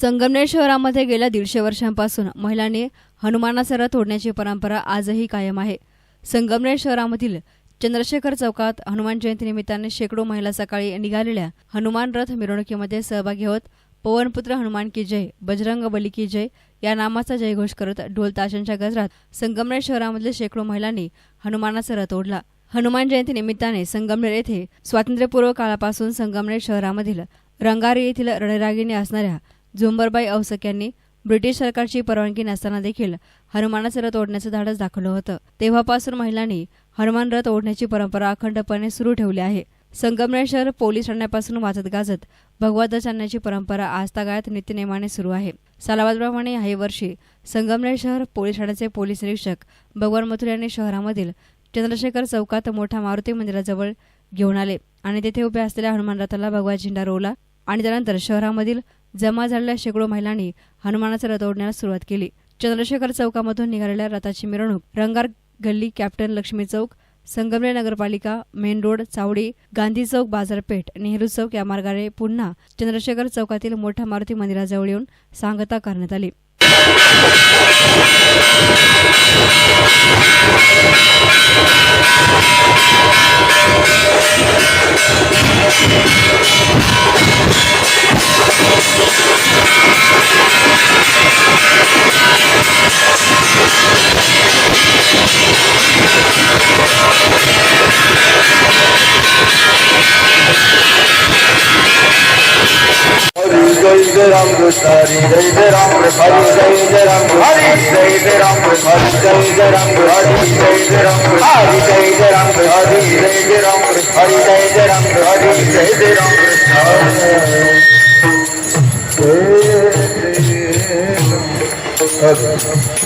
संगमनेर शहरामध्ये गेल्या दीडशे वर्षांपासून महिलांनी हनुमानाचा रथ ओढण्याची परंपरा आजही कायम आहे. संगमनेर शहरामधील चंद्रशेखर चौकात हनुमान जयंतीनिमित्ताने शेकडो महिला सकाळी निघालेल्या हनुमान रथ मिरवणुकीमध्ये सहभागी होत पवनपुत्र हनुमान की जय बजरंग बली की जय या नामाचा जयघोष करत ढोल ताशांच्या गजरात संगमनेर शहरामधील शेकडो महिलांनी हनुमानाचा रथ ओढला. हनुमान जयंती निमित्ताने संगमनेर येथे स्वातंत्र्यपूर्व काळापासून संगमनेर शहरामधील रंगारी येथील रणरागिणी असणाऱ्या झुंबरबाई औसक यांनी ब्रिटिश सरकारची परवानगी नसताना देखील हनुमानाचं रथ ओढण्याचं धाडस दाखवलं होतं. तेव्हापासून महिलांनी हनुमान रथ ओढण्याची परंपरा अखंडपणे सुरू ठेवली आहे. संगमनेर शहर पोलीस ठाण्यापासून वाजत गाजत भगवा आणण्याची परंपरा आजतागायत नित्यनेमाने सुरू आहे. सालाबादप्रमाणे याही वर्षी संगमनेर शहर पोलीस ठाण्याचे पोलीस निरीक्षक भगवान मथुर यांनी शहरामधील चंद्रशेखर चौकात मोठ्या मारुती मंदिराजवळ घेऊन आले आणि तेथे उभ्या असलेल्या हनुमान रथाला भगवा झेंडा रोवला आणि त्यानंतर शहरामधील जमा झालेल्या शेकडो महिलांनी हनुमानाचा रथ ओढण्यास सुरुवात केली. चंद्रशेखर चौकामधून निघालेल्या रथाची मिरवणूक रंगार गल्ली कॅप्टन लक्ष्मी चौक संगमनेर नगरपालिका मेन रोड चावडी गांधी चौक बाजारपेठ नेहरू चौक या मार्गाने पुन्हा चंद्रशेखर चौकातील मोठ्या मारुती मंदिराजवळ येऊन सांगता करण्यात आली. हरी जय जय राम कृष्ण हरी जय जय राम कृष्ण हरी जय जय राम कृष्ण हरी जय जय राम कृष्ण हरी जय जय राम कृष्ण हरी जय जय राम कृष्ण हरी जय जय राम कृष्ण हरी जय जय राम कृष्ण हरी जय जय राम कृष्ण हरी जय जय राम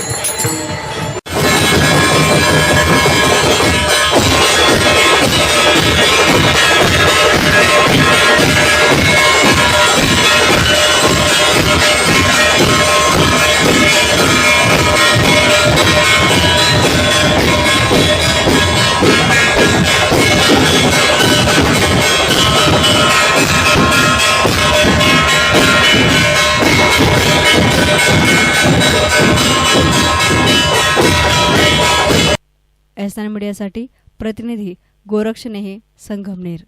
एस मीडियासाठी प्रतिनिधी गोरक्ष नेहे संगमनेर.